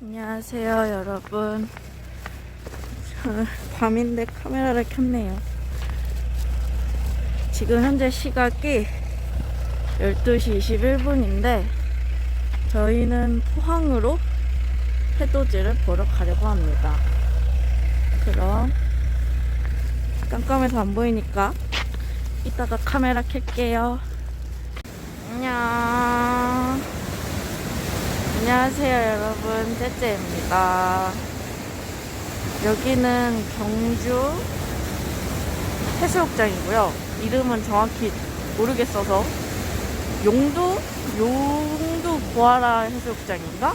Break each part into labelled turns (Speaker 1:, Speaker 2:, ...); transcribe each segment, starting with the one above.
Speaker 1: 안녕하세요, 여러분. 밤인데 카메라를 켰네요. 지금 현재 시각이 12시 21분인데, 저희는 포항으로 해돋이를 보러 가려고 합니다. 그럼, 깜깜해서 안 보이니까, 이따가 카메라 켤게요. 안녕. 안녕하세요 여러분. 째째입니다. 여기는 경주 해수욕장이고요. 이름은 정확히 모르겠어서 용두? 용두 고아라 해수욕장인가?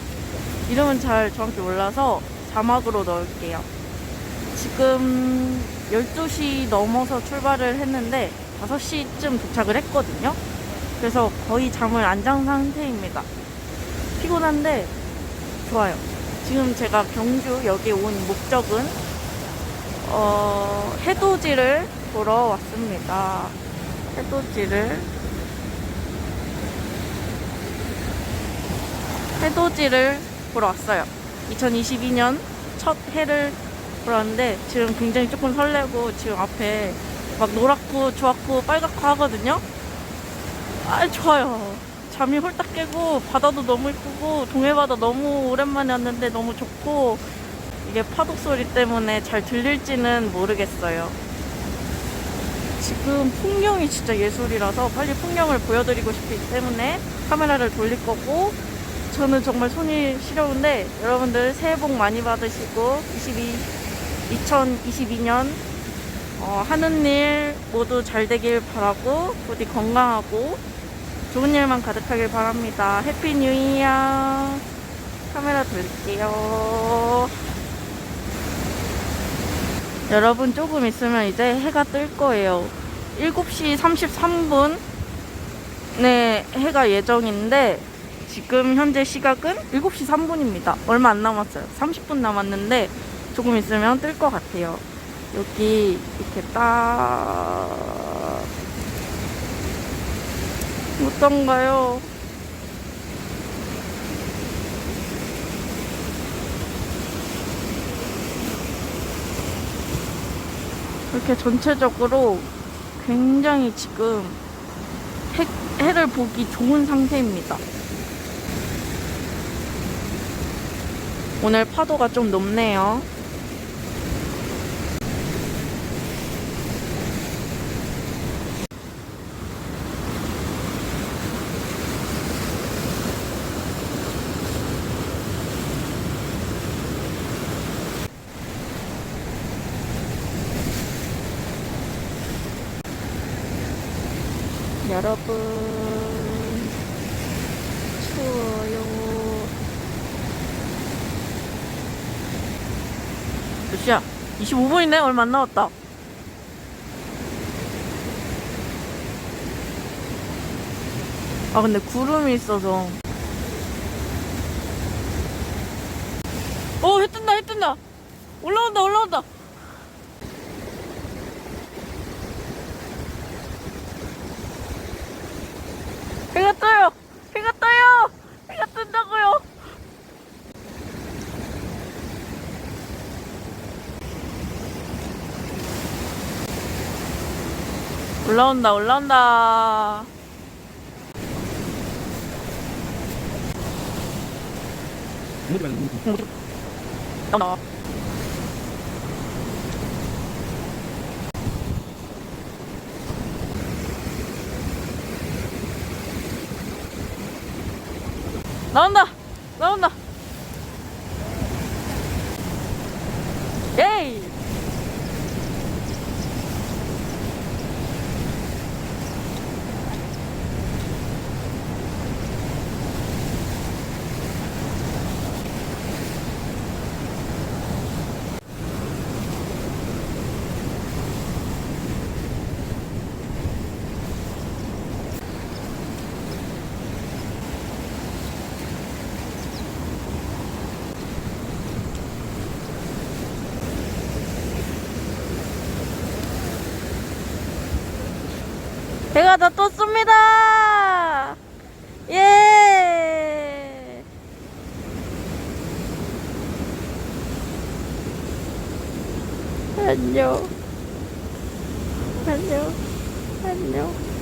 Speaker 1: 이름은 잘 정확히 몰라서 자막으로 넣을게요. 지금 12시 넘어서 출발을 했는데 5시쯤 도착을 했거든요. 그래서 거의 잠을 안 잔 상태입니다 피곤한데 좋아요. 지금 제가 경주 여기 온 목적은 어, 해돋이를 보러 왔습니다. 해돋이를 해돋이를 보러 왔어요. 2022년 첫 해를 보러 왔는데 지금 굉장히 조금 설레고 지금 앞에 막 노랗고 좋았고 빨갛고 하거든요. 아 좋아요. 잠이 홀딱 깨고 바다도 너무 이쁘고 동해바다 너무 오랜만에 왔는데 너무 좋고 이게 파도 소리 때문에 잘 들릴지는 모르겠어요. 지금 풍경이 진짜 예술이라서 빨리 풍경을 보여드리고 싶기 때문에 카메라를 돌릴 거고 저는 정말 손이 시려운데 여러분들 새해 복 많이 받으시고 22, 2022년 어, 하는 일 모두 잘 되길 바라고 부디 건강하고 좋은 일만 가득하길 바랍니다. 해피 뉴 이어. 카메라 돌릴게요. 여러분 조금 있으면 이제 해가 뜰 거예요. 7시 33분에 해가 예정인데 지금 현재 시각은 7시 3분입니다. 얼마 안 남았어요. 30분 남았는데 조금 있으면 뜰 것 같아요. 여기 이렇게 딱 어떤가요? 이렇게 전체적으로 굉장히 지금 해, 해를 보기 좋은 상태입니다. 오늘 파도가 좀 높네요. 여러분 추워요. 몇 시야? 25분이네? 얼마 안 남았다. 아 근데 구름이 있어서. 어해 뜬다 해 뜬다. 올라온다 올라온다 해가 떠요! 해가 떠요! 해가 뜬다고요! 올라온다, 올라온다. 나온다. 나온다! 나온다! 배가 다 떴습니다. 예. 안녕. 안녕. 안녕.